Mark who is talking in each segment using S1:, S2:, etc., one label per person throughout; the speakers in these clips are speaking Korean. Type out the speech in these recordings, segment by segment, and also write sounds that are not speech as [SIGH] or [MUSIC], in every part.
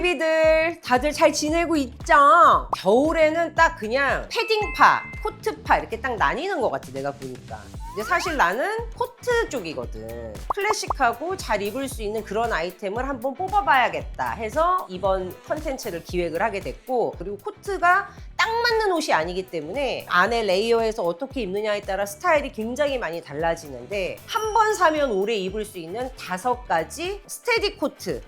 S1: 베이비들 다들 잘 지내고 있죠? 겨울에는 딱 그냥 패딩파, 코트파 이렇게 딱 나뉘는 것 같아 내가 보니까 근데 사실 나는 코트 쪽이거든 클래식하고 잘 입을 수 있는 그런 아이템을 한번 뽑아봐야겠다 해서 이번 컨텐츠를 기획을 하게 됐고 그리고 코트가 딱 맞는 옷이 아니기 때문에 안에 레이어에서 어떻게 입느냐에 따라 스타일이 굉장히 많이 달라지는데 한 번 사면 오래 입을 수 있는 다섯 가지 스테디 코트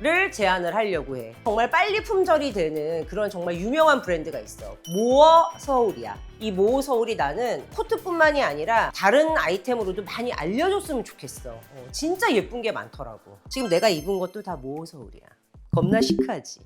S1: 를 제안을 하려고 해. 정말 빨리 품절이 되는 그런 정말 유명한 브랜드가 있어. 모어 서울이야. 이 모어 서울이 나는 코트뿐만이 아니라 다른 아이템으로도 많이 알려줬으면 좋겠어. 어, 진짜 예쁜 게 많더라고. 지금 내가 입은 것도 다 모어 서울이야. 겁나 시크하지.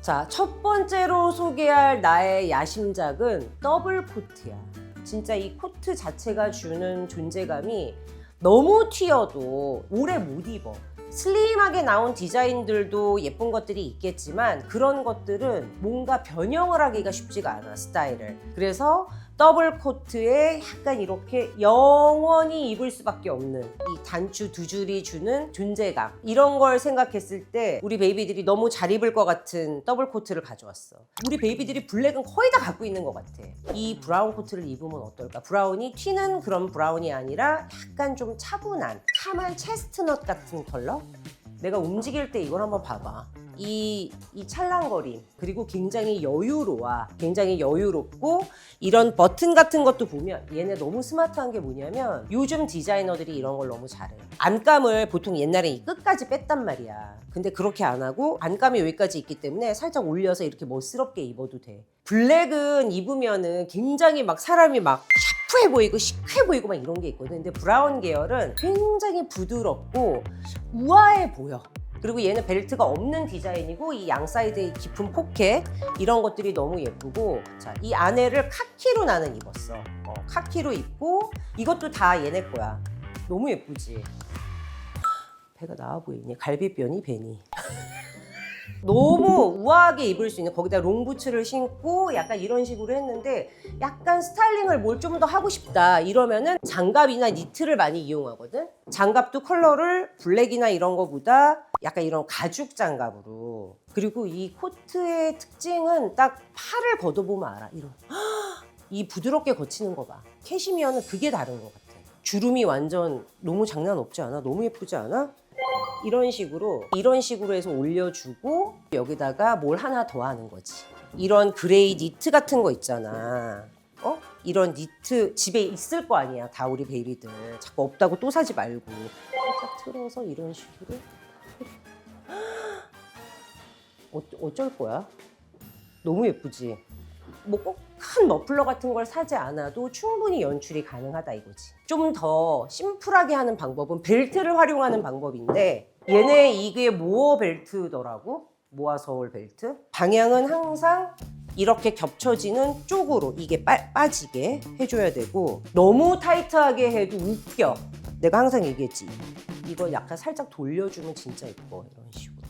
S1: 자, 첫 번째로 소개할 나의 야심작은 더블 코트야. 진짜 이 코트 자체가 주는 존재감이 너무 튀어도 오래 못 입어. 슬림하게 나온 디자인들도 예쁜 것들이 있겠지만 그런 것들은 뭔가 변형을 하기가 쉽지가 않아 스타일을 그래서 더블 코트에 약간 이렇게 영원히 입을 수밖에 없는 이 단추 두 줄이 주는 존재감. 이런 걸 생각했을 때 우리 베이비들이 너무 잘 입을 것 같은 더블 코트를 가져왔어. 우리 베이비들이 블랙은 거의 다 갖고 있는 것 같아. 이 브라운 코트를 입으면 어떨까? 브라운이 튀는 그런 브라운이 아니라 약간 좀 차분한 카만 체스트넛 같은 컬러? 내가 움직일 때 이걸 한번 봐봐. 이, 이 찰랑거림, 그리고 굉장히 여유로워. 굉장히 여유롭고, 이런 버튼 같은 것도 보면 얘네 너무 스마트한 게 뭐냐면 요즘 디자이너들이 이런 걸 너무 잘해. 안감을 보통 옛날에 이 끝까지 뺐단 말이야. 근데 그렇게 안 하고 안감이 여기까지 있기 때문에 살짝 올려서 이렇게 멋스럽게 입어도 돼. 블랙은 입으면은 굉장히 막 사람이 막 샤프해 보이고 시크해 보이고 막 이런 게 있거든. 근데 브라운 계열은 굉장히 부드럽고 우아해 보여. 그리고 얘는 벨트가 없는 디자인이고 이 양 사이드의 깊은 포켓 이런 것들이 너무 예쁘고 자 이 안에를 카키로 나는 입었어. 어, 카키로 입고 이것도 다 얘네 거야. 너무 예쁘지. 배가 나와 보이네. 갈비뼈니 배니. [LAUGHS] 너무 우아하게 입을 수 있는 거기다 롱부츠를 신고 약간 이런 식으로 했는데 약간 스타일링을 뭘 좀 더 하고 싶다 이러면은 장갑이나 니트를 많이 이용하거든? 장갑도 컬러를 블랙이나 이런 거보다 약간 이런 가죽 장갑으로. 그리고 이 코트의 특징은 딱 팔을 걷어보면 알아 이런. [GASPS] 이 부드럽게 거치는 거 봐. 캐시미어는 그게 다른 것 같아. 주름이 완전 너무 장난 없지 않아? 너무 예쁘지 않아? 이런 식으로 이런 식으로 해서 올려주고 여기다가 뭘 하나 더 하는 거지. 이런 그레이 니트 같은 거 있잖아. 어? 이런 니트 집에 있을 거 아니야. 다 우리 베이비들. 자꾸 없다고 또 사지 말고. 살짝 틀어서 이런 식으로. [GASPS] 어, 어쩔 거야? 너무 예쁘지? 뭐 꼭 큰 머플러 같은 걸 사지 않아도 충분히 연출이 가능하다 이거지. 좀 더 심플하게 하는 방법은 벨트를 활용하는 방법인데 얘네 이게 모어 벨트더라고. 모아 서울 벨트. 방향은 항상 이렇게 겹쳐지는 쪽으로 이게 빠, 빠지게 해줘야 되고 너무 타이트하게 해도 웃겨. 내가 항상 얘기했지. 이거 약간 살짝 돌려주면 진짜 예뻐 이런 식으로.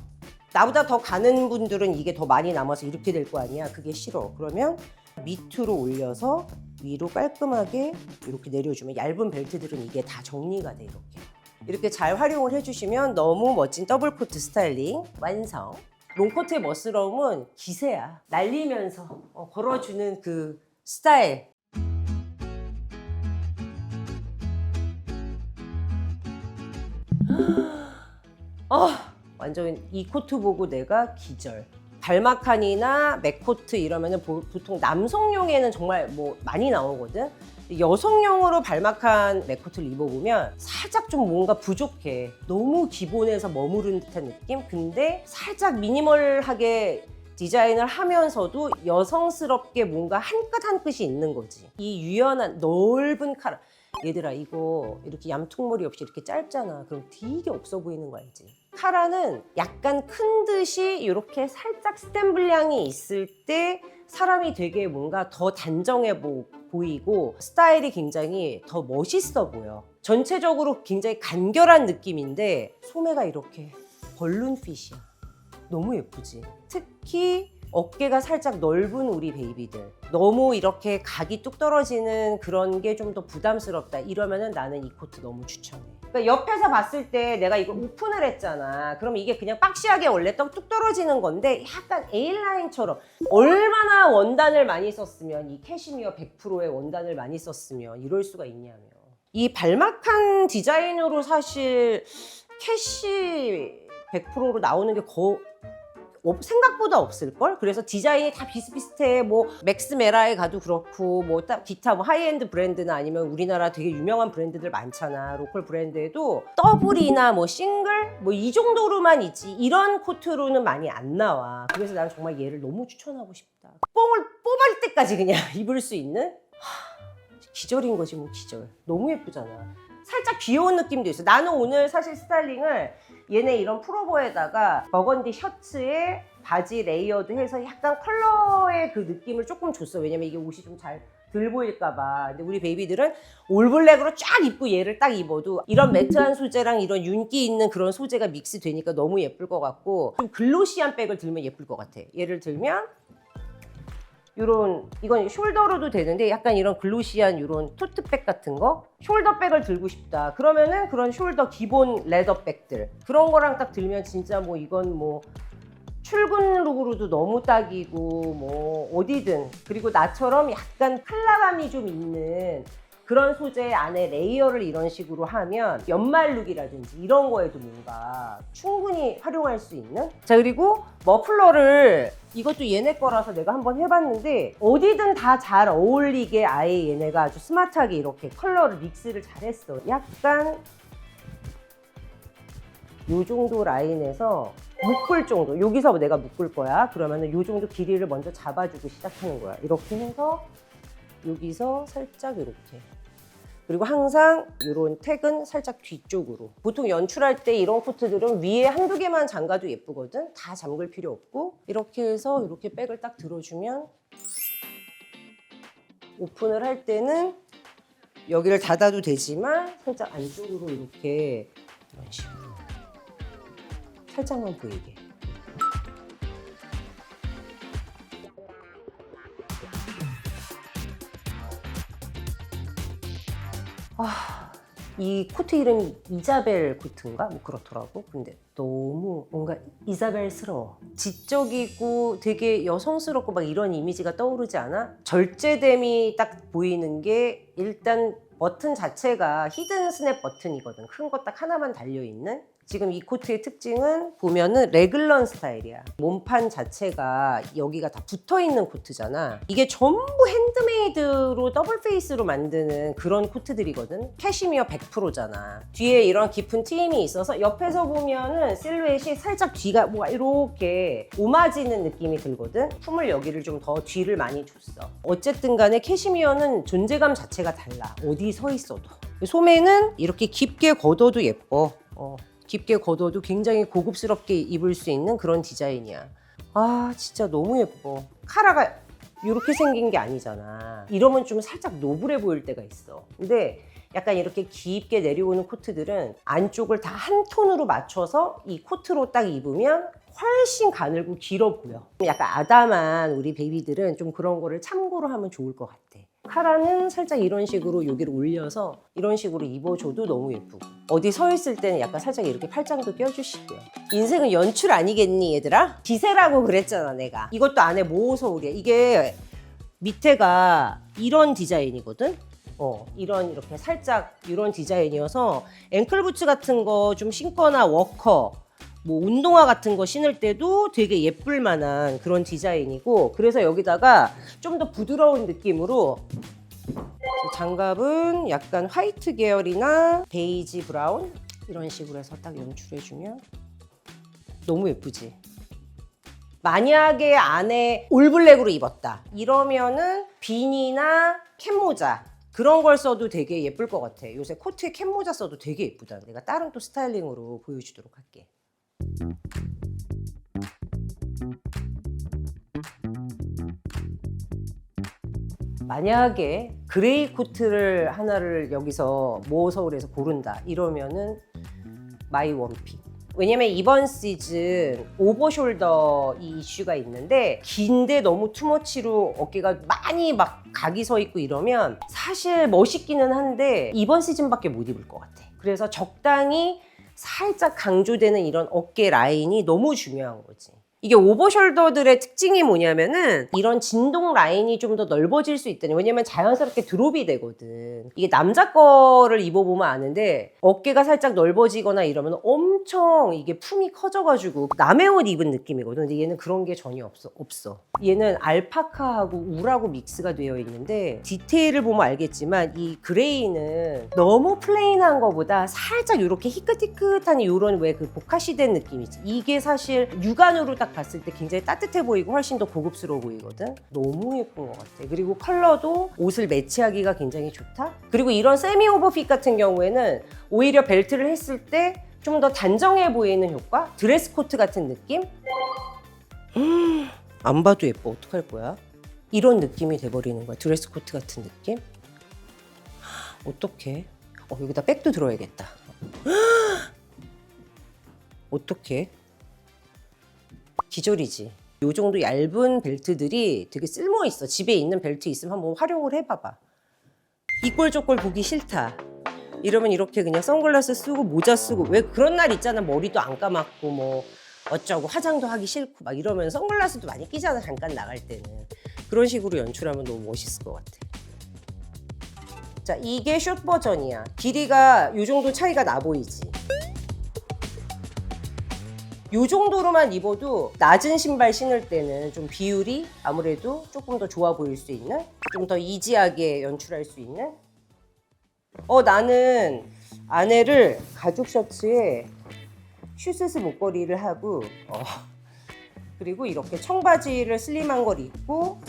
S1: 나보다 더 가는 분들은 이게 더 많이 남아서 이렇게 될 거 아니야. 그게 싫어. 그러면 밑으로 올려서 위로 깔끔하게 이렇게 내려주면 얇은 벨트들은 이게 다 정리가 돼 이렇게. 이렇게 잘 활용을 해주시면 너무 멋진 더블 코트 스타일링 완성. 롱코트의 멋스러움은 기세야. 날리면서 어, 걸어주는 그 스타일. 아, 완전 이 코트 보고 내가 기절. 발마칸이나 맥코트 이러면은 보, 통 남성용에는 정말 뭐 많이 나오거든. 여성용으로 발마칸 맥코트를 입어보면 살짝 좀 뭔가 부족해. 너무 기본에서 머무른 듯한 느낌? 근데 살짝 미니멀하게 디자인을 하면서도 여성스럽게 뭔가 한 끗 한 끗이 있는 거지. 이 유연한 넓은 카라. 얘들아 이거 이렇게 얌통머리 없이 이렇게 짧잖아. 그럼 되게 없어 보이는 거 알지? 카라는 약간 큰 듯이 이렇게 살짝 스템 분량이 있을 때 사람이 되게 뭔가 더 단정해 보, 보이고 스타일이 굉장히 더 멋있어 보여. 전체적으로 굉장히 간결한 느낌인데 소매가 이렇게 벌룬 핏이야. 너무 예쁘지? 특히 어깨가 살짝 넓은 우리 베이비들 너무 이렇게 각이 뚝 떨어지는 그런 게 좀 더 부담스럽다 이러면은 나는 이 코트 너무 추천해 그러니까 옆에서 봤을 때 내가 이걸 오픈을 했잖아. 그럼 이게 그냥 박시하게 원래 떡뚝 떨어지는 건데 약간 A라인처럼 얼마나 원단을 많이 썼으면 이 캐시미어 100%의 원단을 많이 썼으면 이럴 수가 있냐며. 이 발막한 디자인으로 사실 캐시 100%로 나오는 게 거, 없- 생각보다 없을걸? 그래서 디자인이 다 비슷비슷해. 뭐 맥스메라에 가도 그렇고 뭐 따- 기타 뭐 하이엔드 브랜드나 아니면 우리나라 되게 유명한 브랜드들 많잖아. 로컬 브랜드에도 더블이나 뭐 싱글 뭐 이 정도로만 있지 이런 코트로는 많이 안 나와. 그래서 난 정말 얘를 너무 추천하고 싶다. 뽕을 뽑을 때까지 그냥 [LAUGHS] 입을 수 있는 하, 기절인 거지 뭐 기절. 너무 예쁘잖아. 살짝 귀여운 느낌도 있어. 나는 오늘 사실 스타일링을 얘네 이런 프로버에다가 버건디 셔츠에 바지 레이어드 해서 약간 컬러의 그 느낌을 조금 줬어. 왜냐면 이게 옷이 좀잘덜 보일까봐. 근데 우리 베이비들은 올블랙으로 쫙 입고 얘를 딱 입어도 이런 매트한 소재랑 이런 윤기 있는 그런 소재가 믹스 되니까 너무 예쁠 것 같고 좀 글로시한 백을 들면 예쁠 것 같아. 얘를 들면 요런 이건 숄더로도 되는데 약간 이런 글로시한 요런 토트백 같은 거? 숄더백을 들고 싶다. 그러면은 그런 숄더 기본 레더백들. 그런 거랑 딱 들면 진짜 뭐 이건 뭐 출근 룩으로도 너무 딱이고 뭐 어디든 그리고 나처럼 약간 컬러감이 좀 있는 그런 소재 안에 레이어를 이런 식으로 하면 연말 룩이라든지 이런 거에도 뭔가 충분히 활용할 수 있는? 자 그리고 머플러를 이것도 얘네 거라서 내가 한번 해봤는데 어디든 다 잘 어울리게 아예 얘네가 아주 스마트하게 이렇게 컬러를 믹스를 잘했어. 약간 요 정도 라인에서 묶을 정도. 여기서 내가 묶을 거야. 그러면은 요 정도 길이를 먼저 잡아주고 시작하는 거야. 이렇게 해서 여기서 살짝 이렇게 그리고 항상 이런 택은 살짝 뒤쪽으로. 보통 연출할 때 이런 코트들은 위에 한두 개만 잠가도 예쁘거든? 다 잠글 필요 없고. 이렇게 해서 이렇게 백을 딱 들어주면 오픈을 할 때는 여기를 닫아도 되지만 살짝 안쪽으로 이렇게 이런 식으로. 살짝만 보이게 이 코트 이름이 이자벨 코트인가? 뭐 그렇더라고. 근데 너무 뭔가 이자벨스러워. 지적이고 되게 여성스럽고 막 이런 이미지가 떠오르지 않아? 절제됨이 딱 보이는 게 일단 버튼 자체가 히든 스냅 버튼이거든. 큰 거 딱 하나만 달려있는. 지금 이 코트의 특징은 보면은 레글런 스타일이야. 몸판 자체가 여기가 다 붙어 있는 코트잖아. 이게 전부 핸드메이드로 더블 페이스로 만드는 그런 코트들이거든. 캐시미어 100%잖아. 뒤에 이런 깊은 트임이 있어서 옆에서 보면은 실루엣이 살짝 뒤가 뭐 이렇게 오마지는 느낌이 들거든. 품을 여기를 좀 더 뒤를 많이 줬어. 어쨌든 간에 캐시미어는 존재감 자체가 달라. 어디 서 있어도. 소매는 이렇게 깊게 걷어도 예뻐. 어. 깊게 걷어도 굉장히 고급스럽게 입을 수 있는 그런 디자인이야. 아, 진짜 너무 예뻐. 카라가 이렇게 생긴 게 아니잖아. 이러면 좀 살짝 노블해 보일 때가 있어. 근데 약간 이렇게 깊게 내려오는 코트들은 안쪽을 다 한 톤으로 맞춰서 이 코트로 딱 입으면 훨씬 가늘고 길어 보여. 약간 아담한 우리 베이비들은 좀 그런 거를 참고로 하면 좋을 것 같아. 카라는 살짝 이런 식으로 여기를 올려서 이런 식으로 입어줘도 너무 예쁘고 어디 서 있을 때는 약간 살짝 이렇게 팔짱도 껴주시고요. 인생은 연출 아니겠니 얘들아? 기세라고 그랬잖아 내가. 이것도 안에 모서울이야. 이게 밑에가 이런 디자인이거든. 어, 이런 이렇게 살짝 이런 디자인이어서 앵클 부츠 같은 거 좀 신거나 워커 뭐 운동화 같은 거 신을 때도 되게 예쁠 만한 그런 디자인이고 그래서 여기다가 좀 더 부드러운 느낌으로 장갑은 약간 화이트 계열이나 베이지 브라운 이런 식으로 해서 딱 연출해주면 너무 예쁘지? 만약에 안에 올블랙으로 입었다. 이러면은 비니나 캡모자 그런 걸 써도 되게 예쁠 것 같아. 요새 코트에 캡모자 써도 되게 예쁘다. 내가 다른 또 스타일링으로 보여주도록 할게 만약에 그레이 코트를 하나를 여기서 모 서울에서 고른다 이러면은 마이 원픽 왜냐면 이번 시즌 오버숄더 이 이슈가 있는데 긴데 너무 투머치로 어깨가 많이 막 각이 서 있고 이러면 사실 멋있기는 한데 이번 시즌밖에 못 입을 것 같아. 그래서 적당히 살짝 강조되는 이런 어깨 라인이 너무 중요한 거지. 이게 오버숄더들의 특징이 뭐냐면은 이런 진동 라인이 좀 더 넓어질 수 있다니 왜냐면 자연스럽게 드롭이 되거든. 이게 남자 거를 입어보면 아는데 어깨가 살짝 넓어지거나 이러면 엄청 이게 품이 커져가지고 남의 옷 입은 느낌이거든. 근데 얘는 그런 게 전혀 없어 없어. 얘는 알파카하고 울하고 믹스가 되어 있는데 디테일을 보면 알겠지만 이 그레이는 너무 플레인한 거보다 살짝 이렇게 희끗희끗한 이런 왜 그 보카시 된 느낌 이지. 이게 사실 육안으로 딱 봤을 때 굉장히 따뜻해 보이고 훨씬 더 고급스러워 보이거든. 너무 예쁜 것 같아. 그리고 컬러도 옷을 매치하기가 굉장히 좋다. 그리고 이런 세미 오버핏 같은 경우에는 오히려 벨트를 했을 때 좀 더 단정해 보이는 효과? 드레스 코트 같은 느낌? 음, [GASPS] 안 봐도 예뻐. 어떡할 거야? 이런 느낌이 돼버리는 거야. 드레스 코트 같은 느낌? [GASPS] 어떡해? 어, 여기다 백도 들어야겠다. [GASPS] 어떡해 기절이지. 요 정도 얇은 벨트들이 되게 쓸모 있어. 집에 있는 벨트 있으면 한번 활용을 해봐봐. 이꼴저꼴 보기 싫다. 이러면 이렇게 그냥 선글라스 쓰고 모자 쓰고 왜 그런 날 있잖아. 머리도 안 감았고 뭐 어쩌고 화장도 하기 싫고 막 이러면 선글라스도 많이 끼잖아. 잠깐 나갈 때는. 그런 식으로 연출하면 너무 멋있을 것 같아. 자, 이게 숏 버전이야. 길이가 요 정도 차이가 나 보이지. 요 정도로만 입어도 낮은 신발 신을 때는 좀 비율이 아무래도 조금 더 좋아 보일 수 있는 좀 더 이지하게 연출할 수 있는 어 나는 아내를 가죽 셔츠에 슈스스 목걸이를 하고 어, 그리고 이렇게 청바지를 슬림한 걸 입고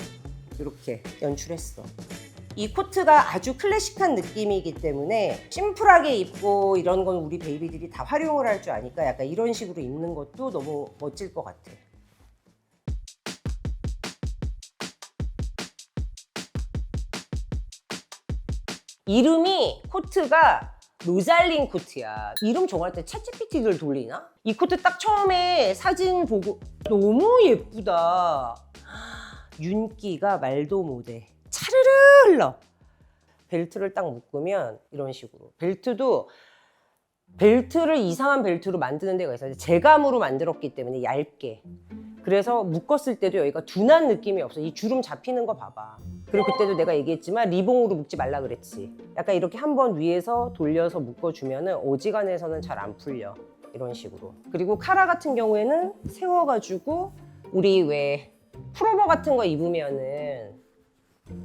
S1: 이렇게 연출했어. 이 코트가 아주 클래식한 느낌이기 때문에 심플하게 입고 이런 건 우리 베이비들이 다 활용을 할 줄 아니까 약간 이런 식으로 입는 것도 너무 멋질 것 같아. 이름이 코트가 로잘린 코트야. 이름 정할 때 챗GPT를 돌리나? 이 코트 딱 처음에 사진 보고 너무 예쁘다. [GASPS] 윤기가 말도 못해. 차르르 흘러. 벨트를 딱 묶으면 이런 식으로. 벨트도 벨트를 이상한 벨트로 만드는 데가 있어요. 제감으로 만들었기 때문에 얇게. 그래서 묶었을 때도 여기가 둔한 느낌이 없어. 이 주름 잡히는 거 봐봐. 그리고 그때도 내가 얘기했지만 리봉으로 묶지 말라 그랬지. 약간 이렇게 한 번 위에서 돌려서 묶어주면은 어지간해서는 잘 안 풀려. 이런 식으로. 그리고 카라 같은 경우에는 세워가지고 우리 왜 풀오버 같은 거 입으면은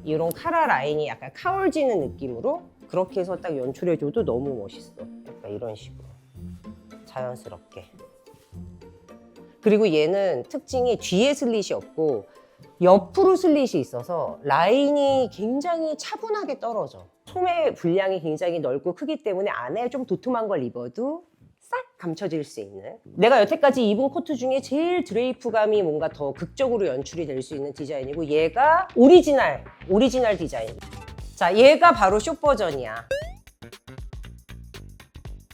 S1: 이런 카라 라인이 약간 카울지는 느낌으로 그렇게 해서 딱 연출해줘도 너무 멋있어. 약간 이런 식으로. 자연스럽게. 그리고 얘는 특징이 뒤에 슬릿이 없고 옆으로 슬릿이 있어서 라인이 굉장히 차분하게 떨어져. 소매 분량이 굉장히 넓고 크기 때문에 안에 좀 도톰한 걸 입어도 싹 감춰질 수 있는. 내가 여태까지 입은 코트 중에 제일 드레이프감이 뭔가 더 극적으로 연출이 될 수 있는 디자인이고 얘가 오리지널, 오리지널 디자인. 자, 얘가 바로 숏 버전이야.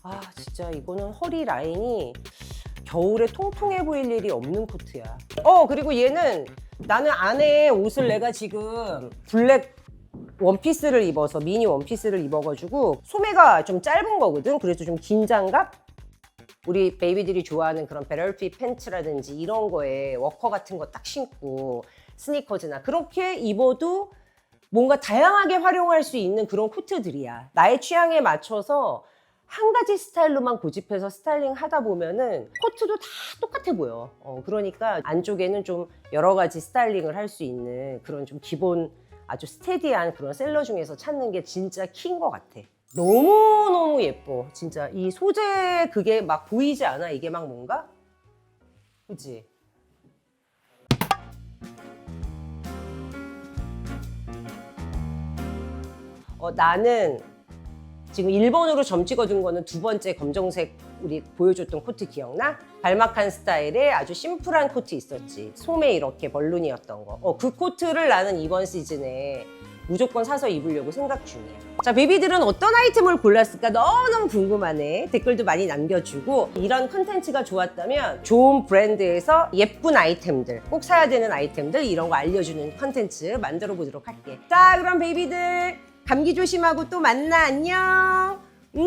S1: 아, 진짜 이거는 허리 라인이 겨울에 통통해 보일 일이 없는 코트야. 어, 그리고 얘는 나는 안에 옷을 내가 지금 블랙 원피스를 입어서 미니 원피스를 입어가지고 소매가 좀 짧은 거거든. 그래서 좀 긴장감? 우리 베이비들이 좋아하는 그런 베럴핏 팬츠라든지 이런 거에 워커 같은 거 딱 신고 스니커즈나 그렇게 입어도 뭔가 다양하게 활용할 수 있는 그런 코트들이야. 나의 취향에 맞춰서 한 가지 스타일로만 고집해서 스타일링 하다 보면은 코트도 다 똑같아 보여. 어, 그러니까 안쪽에는 좀 여러 가지 스타일링을 할 수 있는 그런 좀 기본 아주 스테디한 그런 셀러 중에서 찾는 게 진짜 키인 것 같아. 너무너무 예뻐. 진짜 이 소재 그게 막 보이지 않아? 이게 막 뭔가? 그치? 어, 나는 지금 1번으로 점 찍어준 거는 두 번째 검정색 우리 보여줬던 코트 기억나? 발막한 스타일의 아주 심플한 코트 있었지. 소매 이렇게 벌룬이었던 거. 어, 그 코트를 나는 이번 시즌에 무조건 사서 입으려고 생각 중이야. 자, 베이비들은 어떤 아이템을 골랐을까 너무너무 궁금하네. 댓글도 많이 남겨주고 이런 컨텐츠가 좋았다면 좋은 브랜드에서 예쁜 아이템들, 꼭 사야 되는 아이템들 이런 거 알려주는 컨텐츠 만들어 보도록 할게. 자, 그럼 베이비들 감기 조심하고 또 만나. 안녕. 음.